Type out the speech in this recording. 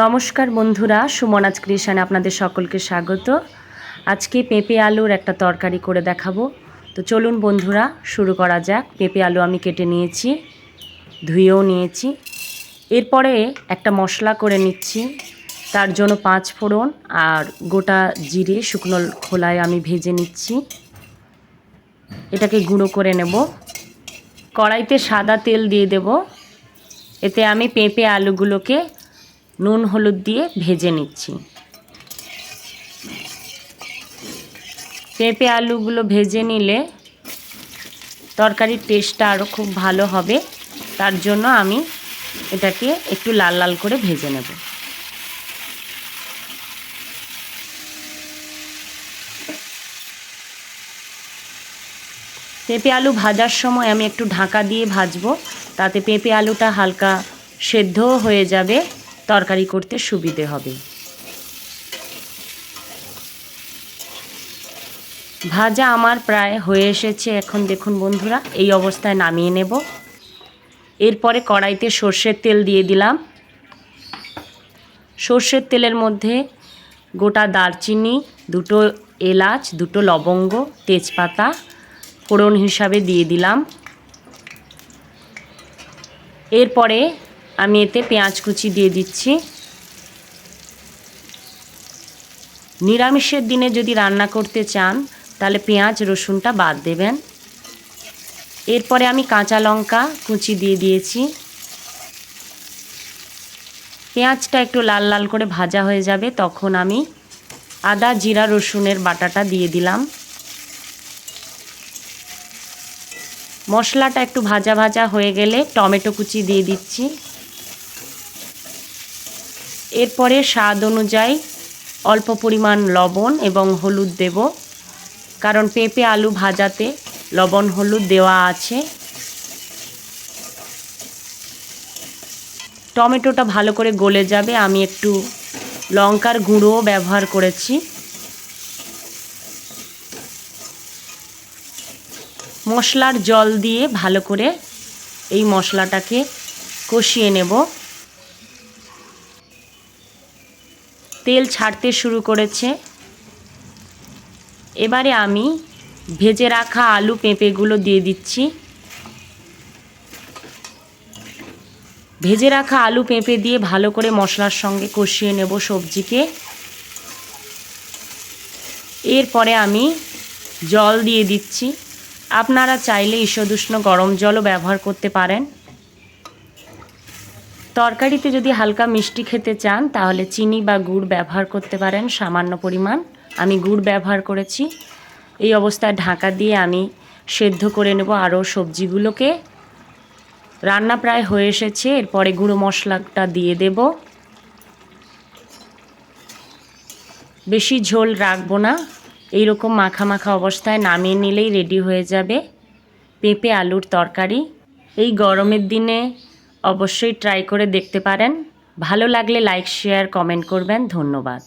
নমস্কার বন্ধুরা সুমনাজ ক্রিয়েশনে আপনাদের সকলকে স্বাগত। আজকে পেঁপে আলুর একটা তরকারি করে দেখাবো। তো চলুন বন্ধুরা, শুরু করা যাক। পেঁপে আলু আমি কেটে নিয়েছি, ধুয়েও নিয়েছি। এরপরে একটা মশলা করে নিচ্ছি, তার জন্য পাঁচ ফোড়ন আর গোটা জিরে শুকনো খোলায় আমি ভেজে নিচ্ছি। এটাকে গুঁড়ো করে নেব। কড়াইতে সাদা তেল দিয়ে দেব। এতে আমি পেঁপে আলুগুলোকে নুন হলুদ দিয়ে ভেজে নিচ্ছি। পেঁপে আলুগুলো ভেজে নিলে তরকারির টেস্টটা আরও খুব ভালো হবে। তার জন্য আমি এটাকে একটু লাল লাল করে ভেজে নেব। পেঁপে আলু ভাজার সময় আমি একটু ঢাকা দিয়ে ভাজবো। তাতে পেঁপে আলুটা হালকা সেদ্ধও হয়ে যাবে। তরকারি করতে সুবিধে হবে। ভাজা আমার প্রায় হয়ে এসেছে। এখন দেখুন বন্ধুরা, এই অবস্থায় নামিয়ে নেব। এরপরে কড়াইতে সর্ষের তেল দিয়ে দিলাম। সর্ষের তেলের মধ্যে গোটা দারচিনি, দুটো এলাচ, দুটো লবঙ্গ, তেজপাতা ফোড়ন হিসাবে দিয়ে দিলাম। এরপরে আমি এতে পেঁয়াজ কুচি দিয়ে দিচ্ছি। নিরামিষের দিনে যদি রান্না করতে চান, তাহলে পেঁয়াজ, রসুনটা বাদ দেবেন। এরপরে আমি কাঁচা লঙ্কা কুচি দিয়ে দিয়েছি। পেঁয়াজটা একটু লাল লাল করে ভাজা হয়ে যাবে, তখন আমি আদা, জিরা, রসুনের বাটাটা দিয়ে দিলাম। মশলাটা একটু ভাজা ভাজা হয়ে গেলে টমেটো কুচি দিয়ে দিচ্ছি। এরপরে স্বাদ অনুযায়ী অল্প পরিমাণ লবণ এবং হলুদ দেব, কারণ পেঁপে আলু ভাজাতে লবণ হলুদ দেওয়া আছে। টমেটোটা ভালো করে গলে যাবে, আমি একটু লঙ্কার গুঁড়োও ব্যবহার করেছি। মশলার জল দিয়ে ভালো করে এই মশলাটাকে কষিয়ে নেব। তেল ছাড়তে শুরু করেছে। এবারে আমি ভেজে রাখা আলু পেঁপেগুলো দিয়ে দিচ্ছি। ভেজে রাখা আলু পেঁপে দিয়ে ভালো করে মশলার সঙ্গে কষিয়ে নেব সবজিকে। এরপরে আমি জল দিয়ে দিচ্ছি। আপনারা চাইলে ঈষদুষ্ণ গরম জলও ব্যবহার করতে পারেন। তরকারিতে যদি হালকা মিষ্টি খেতে চান, তাহলে চিনি বা গুড় ব্যবহার করতে পারেন, সামান্য পরিমাণ। আমি গুড় ব্যবহার করেছি। এই অবস্থায় ঢাকা দিয়ে আমি সেদ্ধ করে নেব আরও সবজিগুলোকে। রান্না প্রায় হয়ে এসেছে, এরপরে গুঁড়ো মশলাটা দিয়ে দেব। বেশি ঝোল রাখব না, এইরকম মাখা মাখা অবস্থায় নামিয়ে নিলেই রেডি হয়ে যাবে। পেঁপে আলুর তরকারি। এই গরমের দিনে অবশ্যই ট্রাই করে দেখতে পারেন। ভালো লাগলে লাইক শেয়ার কমেন্ট করবেন। ধন্যবাদ।